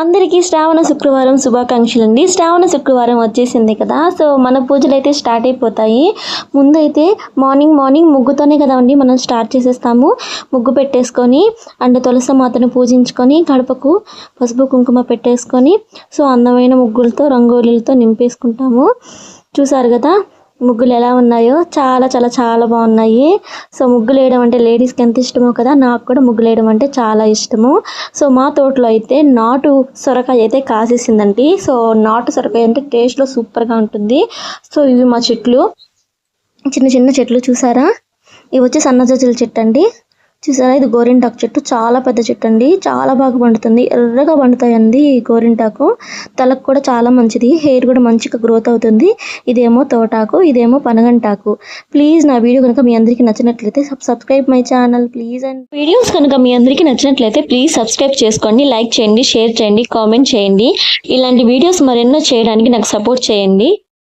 అందరికీ శ్రావణ శుక్రవారం శుభాకాంక్షలు అండి శ్రావణ శుక్రవారం వచ్చేసింది కదా సో మన పూజలు అయితే స్టార్ట్ అయిపోతాయి. ముందు అయితే మార్నింగ్ మార్నింగ్ ముగ్గుతోనే కదా అండి మనం స్టార్ట్ చేసేస్తాము. ముగ్గు పెట్టేసుకొని అండ్ తులసి మాతను పూజించుకొని గడపకు పసుపు కుంకుమ పెట్టేసుకొని సో అందమైన ముగ్గులతో రంగోలీలతో నింపేసుకుంటాము. చూసారు కదా ముగ్గులు ఎలా ఉన్నాయో చాలా చాలా చాలా బాగున్నాయి. సో ముగ్గులు వేయడం అంటే లేడీస్కి ఎంత ఇష్టమో కదా నాకు కూడా ముగ్గులు వేయడం అంటే చాలా ఇష్టము. సో మా తోటలో అయితే నాటు సొరకాయ అయితే కాసేసిందండి. సో నాటు సొరకాయ అంటే టేస్ట్లో సూపర్గా ఉంటుంది. సో ఇవి మా చెట్లు. చిన్న చిన్న చెట్లు చూసారా? ఇవి వచ్చి సన్నజాజుల చెట్టు అండి. చూసారా? ఇది గోరింటాకు చెట్టు. చాలా పెద్ద చెట్టు అండి. చాలా బాగా పండుతుంది. ఎర్రగా పండుతాయండి ఈ గోరింటాకు. తలకు కూడా చాలా మంచిది. హెయిర్ కూడా మంచిగా గ్రోత్ అవుతుంది. ఇదేమో తోటాకు ఇదేమో పనగంటాకు. ప్లీజ్ నా వీడియో కనుక మీ అందరికీ నచ్చినట్లయితే subscribe my channel. Please and videos కనుక మీ అందరికీ నచ్చినట్లయితే ప్లీజ్ సబ్స్క్రైబ్ చేసుకోండి లైక్ చేయండి షేర్ చేయండి కామెంట్ చేయండి. ఇలాంటి వీడియోస్ మరెన్నో చేయడానికి నాకు సపోర్ట్ చేయండి.